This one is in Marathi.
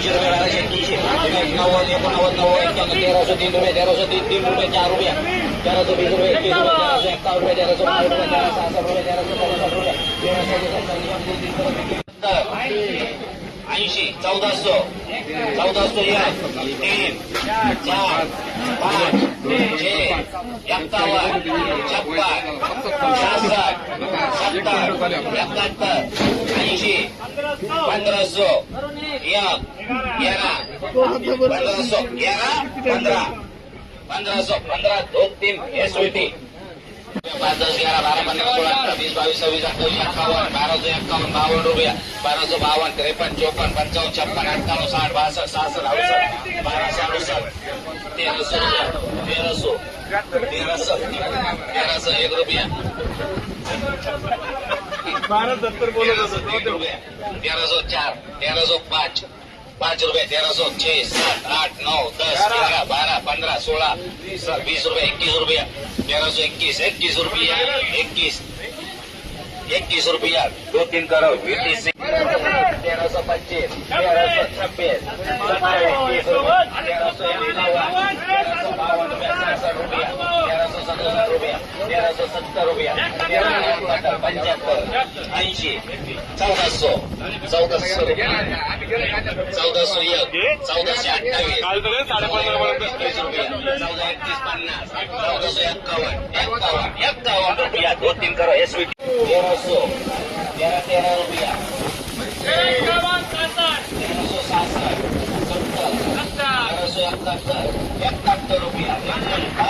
तीनशे रुपये बाराशे एक्क्याऐंशी नव्वद एकोणनव्वद नव्वद एक्क्याण्णव तेराशे तीन रुपये तेराशे तीन तीन रुपये चार रुपये तेराशे वीस रुपये एकवीस रुपये तेराशे एक्कावन्न रुपये तेराशे बावन्न रुपये तेराशे सहासष्ट रुपये तेराशे पन्नास रुपये तेराशे ऐंशी चौदाशे चौदाशे एक तीन चार पाच छे एकावन्न छप्पन छासष्ट सत्तर एकाहत्तर ऐंशी पंधराशे. एक तेरा पंधराशे. तेरा पंधरा. पंधराशे. पंधरा. दोन तीन. हे टी पाच दस ग्यारा बारा पंद्रह सोळा अठरा वीस बावीस सव्वीस अठ्ठावीस अठ्ठावन्न बाराशे एक्कावन्न बावन्न रुपया. बाराशे बावन्न त्रेपन्न चोपन्न पंचावन्न छप्पन अठ्ठावन्न साठ बासष्ट सहासष्ट अडुसष्ट बाराशे अडुसष्ट. तेराशे रुपया. तेराशे. तेराशे. तेराशे एक रुपया. બાર સત્તર બોલો તેરસો ચાર તેરસો પાંચ પાંચ રૂપિયા તેરસો છ સાત આઠ નવ દસ ગ્યારह बारह पंद्रह सोलह बीस रुपया इक्कीस रुपया तेरह सौ इक्कीस इक्कीस रुपया इक्कीस इक्कीस रुपया दो तीन करो बीस तेरह सौ पच्चीस तेरह सौ छब्बीस तेरह सौ तेरह सौ इक्यावन तेरह सौ रुपया। तेरह सौ सतसठ रुपया तेरह सौ सत्तर रुपया तेरह सौ एकाहत्तर पंच्याहत्तर ऐंशी चौदा सौ चौदा सौ चौदाशे एक चौदाशे अठ्ठावीस काल तर साडेपंधरा पर्यंत एकवीस रुपया चौदा एकतीस पन्नास चौदाशे एक्कावन्न एक्कावन्न एक्कावन्न रुपया दो तीन करो एस तेरह सौ तेरह तेरह रुपया तेरह सौ सासठ सत्तर तेरह सौ इकहत्तर इकहत्तर रुपया